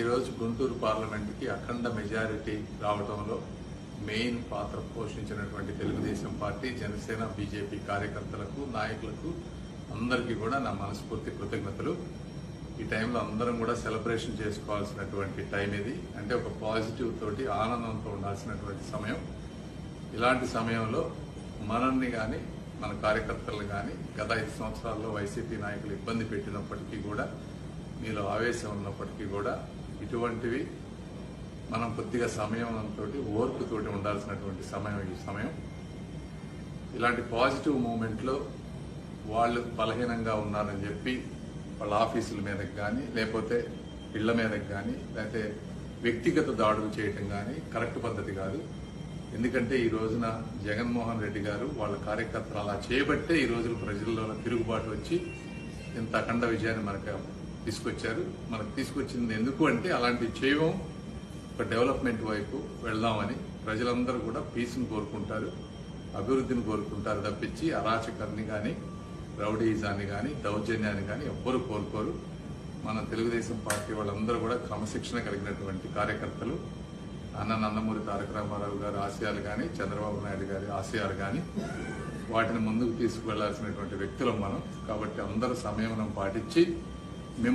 ఈరోజు గుంటూరు పార్లమెంట్కి అఖండ మెజారిటీ రావడంలో మెయిన్ పాత్ర పోషించినటువంటి తెలుగుదేశం పార్టీ జనసేన బీజేపీ కార్యకర్తలకు నాయకులకు అందరికీ కూడా నా మనస్ఫూర్తి కృతజ్ఞతలు. ఈ టైంలో అందరం కూడా సెలబ్రేషన్ చేసుకోవాల్సినటువంటి టైం ఇది. అంటే ఒక పాజిటివ్ తోటి ఆనందంతో ఉండాల్సినటువంటి సమయం. ఇలాంటి సమయంలో మనల్ని కానీ మన కార్యకర్తలను కానీ గత ఐదు సంవత్సరాల్లో వైసీపీ నాయకులు ఇబ్బంది పెట్టినప్పటికీ కూడా మీలో ఆవేశం ఉన్నప్పటికీ కూడా ఇటువంటివి మనం కొద్దిగా సమయంతో ఓర్పుతోటి ఉండాల్సినటువంటి సమయం ఈ సమయం. ఇలాంటి పాజిటివ్ మూమెంట్లో వాళ్ళు బలహీనంగా ఉన్నారని చెప్పి వాళ్ళ ఆఫీసుల మీదకి కానీ లేకపోతే ఇళ్ళ మీదకి కానీ లేకపోతే వ్యక్తిగత దాడులు చేయటం కానీ కరెక్ట్ పద్ధతి కాదు. ఎందుకంటే ఈ రోజున జగన్మోహన్ రెడ్డి గారు వాళ్ళ కార్యకర్తలు అలా చేయబట్టే ఈ రోజున ప్రజల్లో తిరుగుబాటు వచ్చి ఇంత అఖండ విజయాన్ని మనకు తీసుకొచ్చారు. మనకు తీసుకొచ్చింది ఎందుకు అంటే అలాంటి చేయడం ఒక డెవలప్మెంట్ వైపు వెళ్దామని ప్రజలందరూ కూడా పీస్ని కోరుకుంటారు అభివృద్ధిని కోరుకుంటారు తప్పించి అరాచకాన్ని కానీ రౌడీజాన్ని కానీ దౌర్జన్యాన్ని కానీ ఎవ్వరు కోరుకోరు మన తెలుగుదేశం పార్టీ వాళ్ళందరూ కూడా క్రమశిక్షణ కలిగినటువంటి కార్యకర్తలు. అన్న నందమూరి తారక రామారావు గారి ఆశయాలు కానీ చంద్రబాబు నాయుడు గారి ఆశయాలు కానీ వాటిని ముందుకు తీసుకువెళ్ళాల్సినటువంటి వ్యక్తులం మనం. కాబట్టి అందరూ సంయమనం పాటించి